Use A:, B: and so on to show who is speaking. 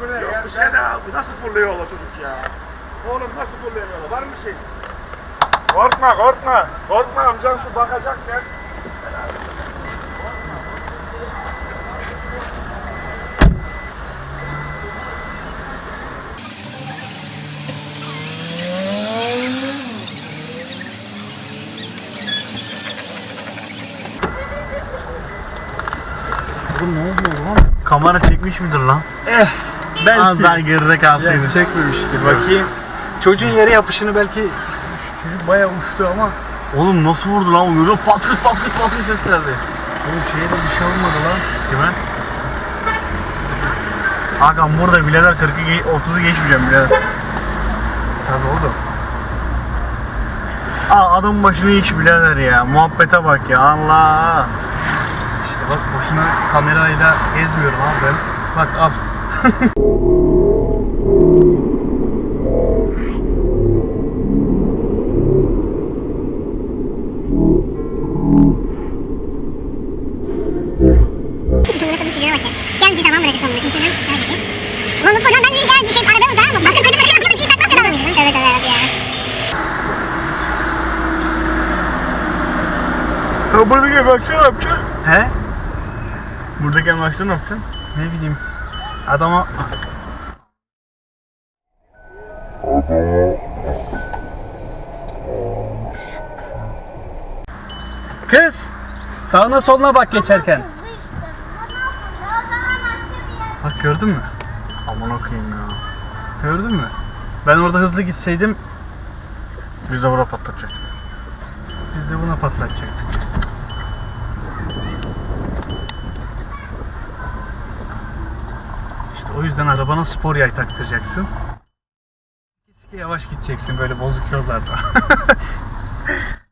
A: bir şey de abi nasıl fırlıyor ola çocuk ya? Oğlum nasıl fırlıyor ola? Var mı şey? Korkma korkma. Korkma amcan su bakacak gel.
B: Ne oluyor lan?
C: Kamera çekmiş midir lan?
B: Eh belki.
C: Az daha geride kalsaydı.
B: Ya, çekmemiştir bakayım. Çocuğun yere yapışını belki Şu çocuk bayağı uçtu ama
C: Oğlum nasıl vurdu lan? Böyle patkıt patkıt patkıt ses geldi.
B: oğlum şeye de bir şey olmadı lan.
C: Kime? Hakan burada birader 40'ı ge- 30'u geçmeyeceğim birader.
B: Tabii oğlum.
C: Aa adam başını iş birader ya. Muhabbete bak ya Allah.
B: İşte bak boşuna kamerayla gezmiyorum abi ben. Bak al.
C: Buradaki emlakçı ne yapacaksın?
B: He?
C: Buradaki emlakçı ne yapacaksın?
B: Ne bileyim. Adama Kız! Sağına soluna bak geçerken. Bak gördün mü?
C: Aman okuyayım ya.
B: Gördün mü? Ben orada hızlı gitseydim
C: Biz de burada patlatacaktık.
B: biz de buna patlatacaktık. O yüzden arabana spor yay taktıracaksın. Sike yavaş gideceksin böyle bozuk yollarda.